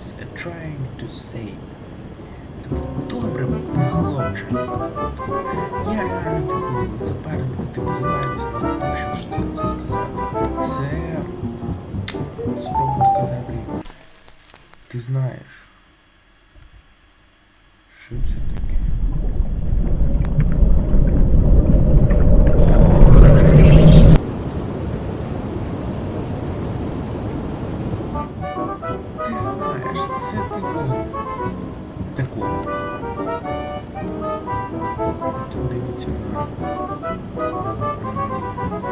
it's trying to say. Добре, хлопче. Я реально типу запарив, типу на тому, що ж це сказати. Це спробую сказати. Ти знаєш. Це типу. Таку. Тут дивиться на,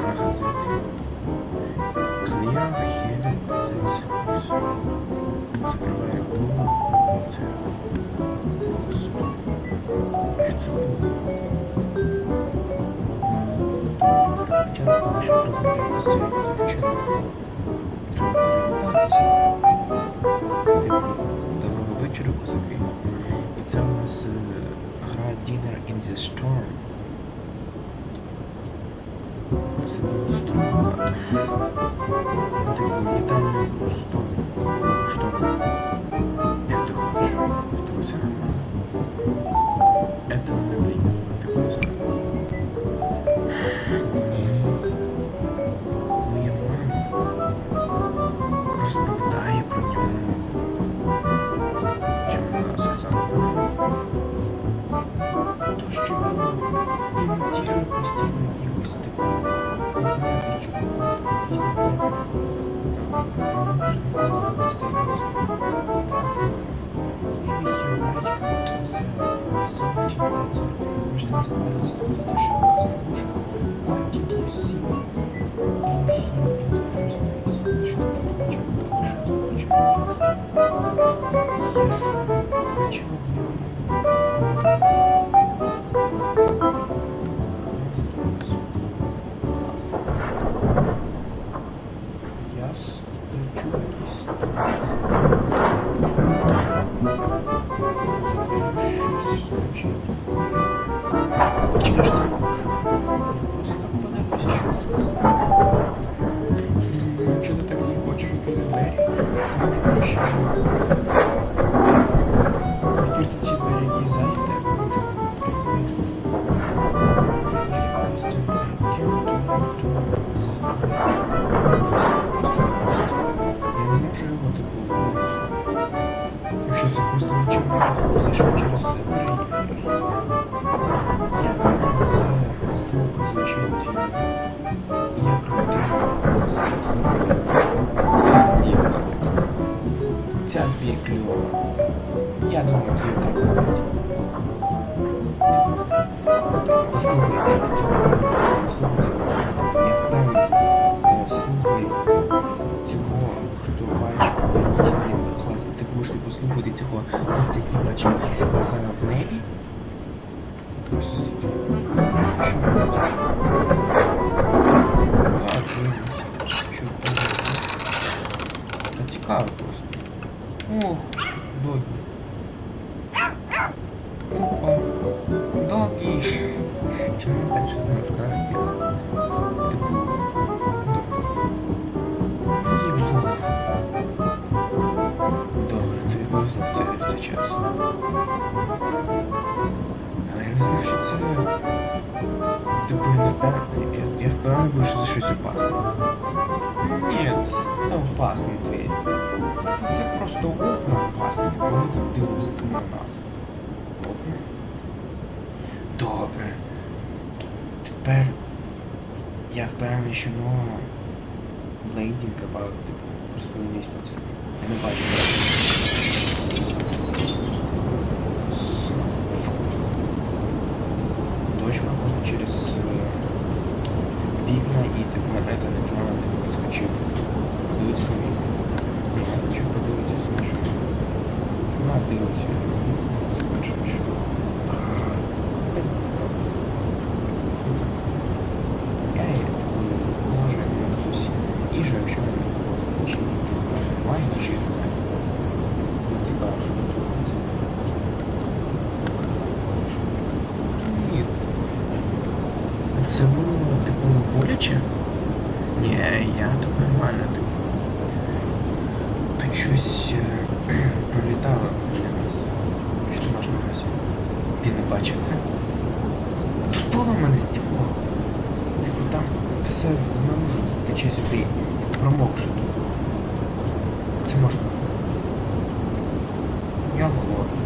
на газети. Headed позиція. Закриває голову. Це просто. Що це було? Добре, Спочатку, щоб розмовляти з цією дівчиною, треба привітатися. Доброго вечора, козаки. І це у нас е, гра Dinner in the Storm. Це було запалиться тому, що вас не може. What did you see in him in the first place? Побачив, коли лише побачив? Я бачив в ньому просто подивлюся, що ти сказав. Якщо ти так не хочеш відкрити двері, то може краще відкрити чоловік, зайшов через перехід. Я впевнений, це ссылка звучить е, як родина з сторони. Ні, хлопець. Ця дві кльова. Я думаю, ти її треба знати. Послухай цього цього послухай Типу слухати цього хлопця, який бачив якихось глаза в небі. Просто. Що ти цікаво просто. Ох, догі. Опа. Догі. Чому так ще з ним сказати? Але я не знав, що це. Типу я не впевнений. Я, впевнений був, що це щось опасне. Ні, це не опасні двері. Типу, Це просто окна опасні, типу вони там дивляться на нас. Окна. Добре. Тепер я впевнений, що нова Блейдінг about, типу, розповідність про це. Я не бачу. Не типу підскочив. Подивиться на вікна. Ні, я подивитися з машини. Вона дивиться на що не чи чи знаю. Що. Це було, типу, боляче? Не, я тут нормально. Тут щось пролітало для нас. Що ти маєш на? Ти не бачив це? Тут поламане стекло. Типу там все знаружи тече сюди. промокши тут. Це можна. Я голодний.